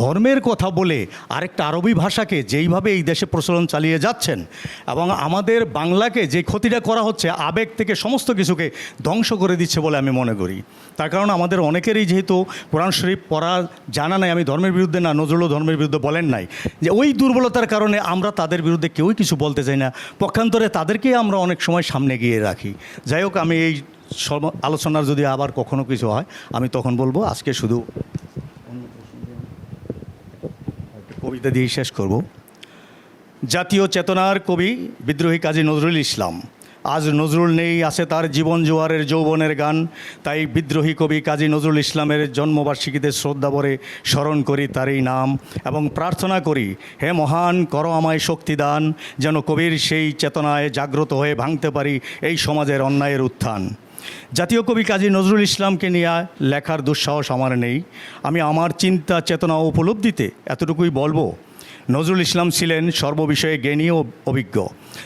ধর্মের কথা বলে আরেকটা আরবি ভাষাকে যেইভাবে এই দেশে প্রচলন চালিয়ে যাচ্ছেন এবং আমাদের বাংলাকে যে ক্ষতিটা করা হচ্ছে, আবেগ থেকে সমস্ত কিছুকে ধ্বংস করে দিচ্ছে বলে আমি মনে করি। তার কারণ আমাদের অনেকেরই যেহেতু কোরআন শরীফ পড়া জানা নাই, আমি ধর্মের বিরুদ্ধে না, নজরুলও ধর্মের বিরুদ্ধে বলেন নাই, যে ওই দুর্বলতার কারণে আমরা তাদের বিরুদ্ধে কেউই কিছু বলতে চাই না। পক্ষান্তরে তাদেরকেই আমরা অনেক সময় সামনে গিয়ে রাখি। যাই হোক, আমি এই আলোচনার যদি আবার কখনো কিছু হয়, আমি তখন বলব, আজকে শুধু কবিতা দিয়ে শেষ করব। জাতীয় চেতনার কবি বিদ্রোহী কাজী নজরুল ইসলাম। আজ নজরুল নেই, আছে তার জীবন জোয়ারের যৌবনের গান। তাই বিদ্রোহী কবি কাজী নজরুল ইসলামের জন্মবার্ষিকীতে শ্রদ্ধা ভরে স্মরণ করি তারই নাম এবং প্রার্থনা করি, হে মহান, করো আমায় শক্তিদান, যেন কবির সেই চেতনায় জাগ্রত হয়ে ভাঙতে পারি এই সমাজের অন্যায়ের উত্থান। জাতীয় কবি কাজী নজরুল ইসলামকে নিয়ে লেখার দুঃসাহস আমার নেই। আমি আমার চিন্তা চেতনা উপলব্ধিতে এতটুকুই বলব। নজরুল ইসলাম ছিলেন সর্ববিষয়ে জ্ঞানী ও অভিজ্ঞ।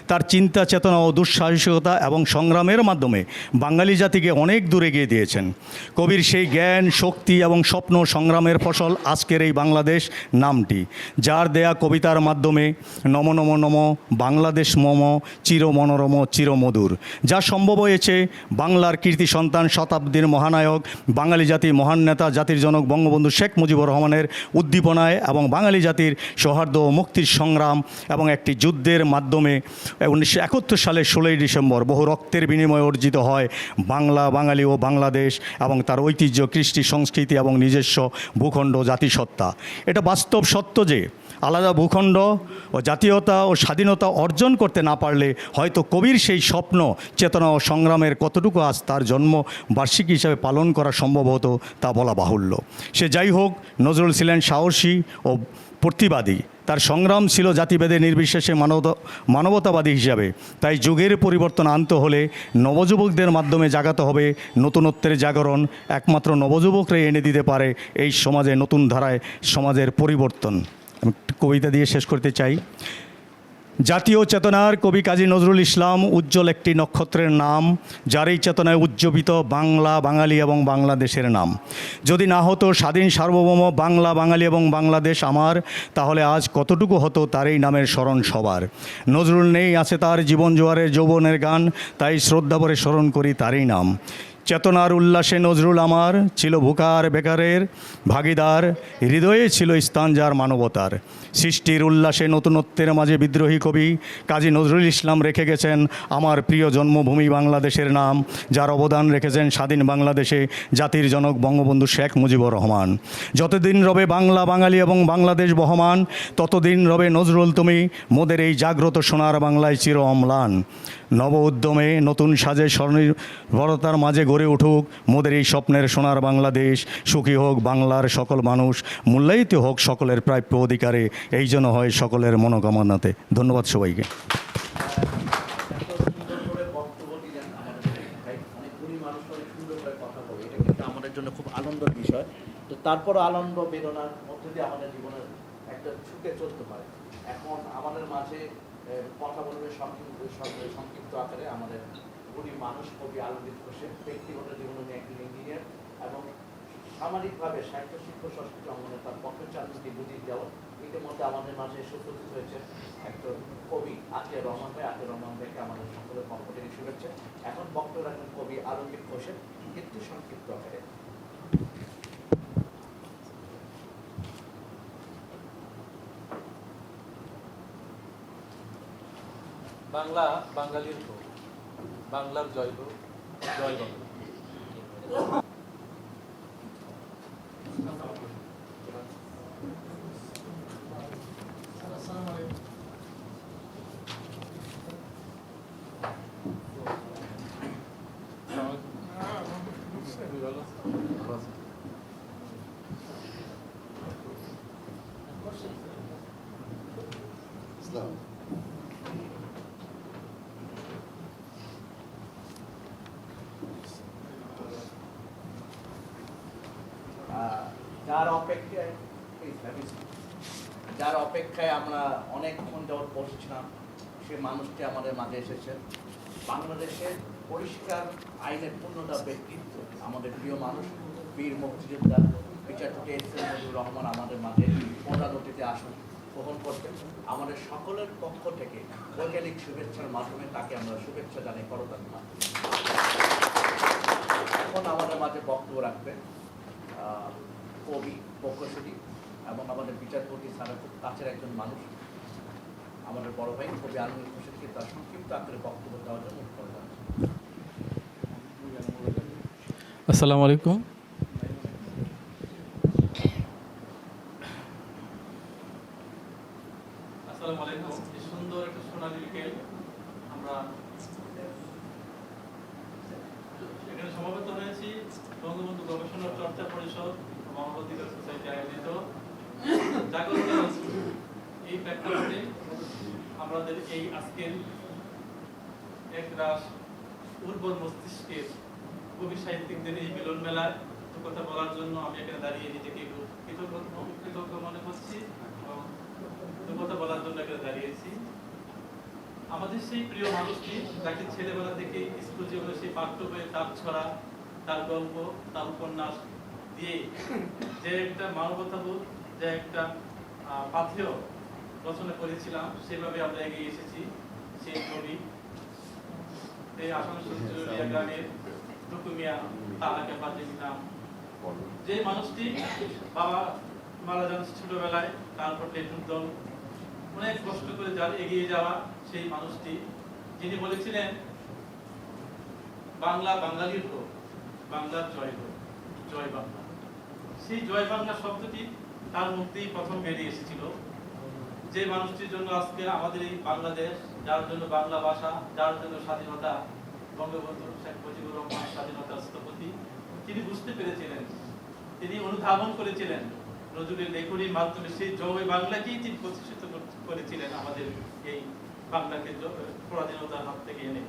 তার চিন্তা, চেতনা ও দুঃসাহসিকতা এবং সংগ্রামের মাধ্যমে বাঙালি জাতিকে অনেক দূরে গিয়ে দিয়েছেন। কবির সেই জ্ঞান, শক্তি এবং স্বপ্ন সংগ্রামের ফসল আজকের এই বাংলাদেশ নামটি, যার দেয়া কবিতার মাধ্যমে নম নম নম বাংলাদেশ মম চির মনোরম চিরমধুর, যা সম্ভব হয়েছে বাংলার কীর্তি সন্তান, শতাব্দীর মহানায়ক, বাঙালি জাতি মহান নেতা, জাতির জনক বঙ্গবন্ধু শেখ মুজিবুর রহমানের উদ্দীপনায় এবং বাঙালি জাতির ও মুক্তির সংগ্রাম এবং একটি যুদ্ধের মাধ্যমে উনিশশো একাত্তর সালের ষোলোই ডিসেম্বর বহু রক্তের বিনিময়ে অর্জিত হয় বাংলা, বাঙালি ও বাংলাদেশ এবং তার ঐতিহ্য, কৃষ্টি, সংস্কৃতি এবং নিজস্ব ভূখণ্ড জাতিসত্তা। এটা বাস্তব সত্য যে আলাদা ভূখণ্ড ও জাতীয়তা ও স্বাধীনতা অর্জন করতে না পারলে হয়তো কবির সেই স্বপ্ন, চেতনা ও সংগ্রামের কতটুকু আজ তার জন্ম বার্ষিকী হিসাবে পালন করা সম্ভব হতো তা বলা বাহুল্য। সে যাই হোক, নজরুল ছিলেন সাহসী ও প্রতিবাদী। তার সংগ্রাম ছিল জাতিভেদে নির্বিশেষে মানবতা, মানবতাবাদী হিসাবে। তাই যুগের পরিবর্তন আনতে হলে নবযুবকদের মাধ্যমে জাগাতে হবে নতুনত্বের জাগরণ। একমাত্র নবযুবকরাই এনে দিতে পারে এই সমাজে নতুন ধারায় সমাজের পরিবর্তন। আমি কবিতা দিয়ে শেষ করতে চাই। জাতীয় চেতনার কবি কাজী নজরুল ইসলাম উজ্জ্বল একটি নক্ষত্রের নাম যার এই চেতনায় উজ্জীবিত বাংলা, বাঙালি এবং বাংলাদেশের নাম। যদি না হতো স্বাধীন সার্বভৌম বাংলা, বাঙালি এবং বাংলাদেশ আমার, তাহলে আজ কতটুকু হতো তার এই নামের স্মরণ সবার? নজরুল নেই, আছে তার জীবন জোয়ারের যৌবনের গান, তাই শ্রদ্ধা ভরে স্মরণ করি তারই নাম। চেতনার উল্লাসে নজরুল আমার ছিল ভুকার বেকারের ভাগিদার, হৃদয়ে ছিল স্থান যার মানবতার। সৃষ্টির উল্লাসে নতুনত্বের মাঝে বিদ্রোহী কবি কাজী নজরুল ইসলাম রেখে গেছেন আমার প্রিয় জন্মভূমি বাংলাদেশের নাম, যার অবদান রেখেছেন স্বাধীন বাংলাদেশে জাতির জনক বঙ্গবন্ধু শেখ মুজিবুর রহমান। যতদিন রবে বাংলা বাঙালি এবং বাংলাদেশ বহমান, ততদিন রবে নজরুল তুমি মোদের এই জাগ্রত সোনার বাংলায় চির অম্লান। নব উদ্যমে নতুন সাজে স্বনির্ভরতার মাঝে গড়ে উঠুক, মোদের এই স্বপ্নের সোনার বাংলাদেশ, সুখী হোক বাংলার সকল মানুষ, মূল্যায়িত হোক সকলের প্রাপ্য অধিকারে, এই জন্য হয় সকলের মনোকামনাতে। ধন্যবাদ সবাইকে। সুন্দর করে বক্তব্য দিলেন আমাদের ভাই অনেকগুলি মানুষ অনেক সুন্দর করে কথা বলে এটা কিন্তু আমাদের জন্য খুব আনন্দের বিষয়। তো তারপরও আনন্দ, বেদনার মধ্যে দিয়ে আমাদের একটা ছুটে চলতে হয় এখন আমাদের মাঝে কথা বলবে সংক্ষিপ্ত সংক্ষিপ্ত আকারে আমাদের গুণী মানুষ কবি আলমগীর হোসেন ব্যক্তিগত জীবনে একজন ইঞ্জিনিয়ার এবং সামাজিকভাবে সাহিত্য শিল্প সংস্কৃতি অঙ্গনে তার পক্ষচারণটি বুঝিয়ে দেওয়া ইতিমধ্যে আমাদের মাঝে উপস্থিত হয়েছে একজন কবি আতিয়া রহমান ভাই। আতিয়া রহমান ভাইকে আমাদের সকলের পক্ষ থেকে শুভেচ্ছা। এখন বক্তব্য রাখবেন কবি আলমগীর হোসেন একটু সংক্ষিপ্ত আকারে। বাংলা বাঙালির হোক বাংলার জয় হোক জয় আহ, যার অপেক্ষায় আমরা অনেকক্ষণ যাবৎ বসেছিলাম, সে মানুষটি আমাদের মাঝে এসেছেন বাংলাদেশের পরিষ্কার আইনের পূর্ণতা ব্যক্তিত্ব আমাদের প্রিয় মানুষ, বীর মুক্তিযোদ্ধা, বিচারপতি এস এম মুজিবুর রহমান আমাদের মাঝে প্রধান অতিথি আসন, গ্রহণ করতেন আমাদের সকলের পক্ষ থেকে বৈজ্ঞানিক শুভেচ্ছার মাধ্যমে তাকে আমরা শুভেচ্ছা জানাই করতাম। না এখন আমাদের মাঝে বক্তব্য রাখবেন কবি প্রকৌশলী এবং আমাদের বিচারপতি সারা খুব কাছের একজন মানুষ। আমাদের বড় ভাই কবি আনন্দ হোসেনকে তার সংক্ষিপ্ত আকারে বক্তব্য দেওয়ার জন্য আসসালামু আলাইকুম আসসালামু আলাইকুম এই সুন্দর একটা সোনালী বিকেল আমরা এখানে সমাবেত হয়েছি বঙ্গবন্ধু গবেষণা চর্চা পরিষদ ও মানবাধিকার সোসাইটি আয়োজিত জাগরণ আমাদের এই আজকের এক রাস উর্বর মস্তিষ্কের কবি সাহিত্যিকদের এই মিলন মেলায় দু কথা বলার জন্য আমি এখানে দাঁড়িয়ে নিজেকে কৃতজ্ঞ মনে করছি কথা বলার জন্য এখানে দাঁড়িয়েছি। আমাদের সেই প্রিয় মানুষটি, যাকে ছেলেবেলা থেকে স্কুল জীবনে সেই পাঠ্য বইয়ে তার ছড়া তার গল্প তার উপন্যাস দিয়ে যে একটা মানবতাবোধ, যে একটা পাথেয় রচনা করেছিলাম সেভাবে আমরা এগিয়ে এসেছি সেই কবি এই আসানসোল চুরুলিয়া গ্রামের টুকুমিয়া তালাকে ফাতিম নাম যে মানুষটি বাবা মারা যান ছোটবেলায় তারপর লেটুর অনেক কষ্ট করে যার এগিয়ে যাওয়া সেই মানুষটি যিনি বলেছিলেন বাংলা বাঙালির হোক বাংলার জয় হোক জয় বাংলা। সেই জয় বাংলা শব্দটি তার মুক্তেই প্রথম বেরিয়ে এসেছিল। যে মানুষটির জন্য আজকে আমাদের এই বাংলাদেশ, যার জন্য বাংলা ভাষা, যার জন্য স্বাধীনতা বঙ্গবন্ধু শেখ মুজিবুর রহমান স্বাধীনতার স্থপতি তিনি বুঝতে পেরেছিলেন, তিনি অনুধাবন করেছিলেন। নজরুলের লেখনির মাধ্যমে সেই জয় বাংলাকেই তিনি প্রতিষ্ঠিত করেছিলেন আমাদের এই বাংলাকে পরাধীনতার হাত থেকে এনে।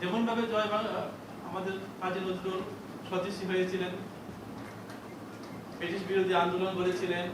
যেমন ভাবে জয় বাংলা আমাদের কাজী নজরুল স্বদেশী হয়েছিলেন, ব্রিটিশ বিরোধী আন্দোলন করেছিলেন।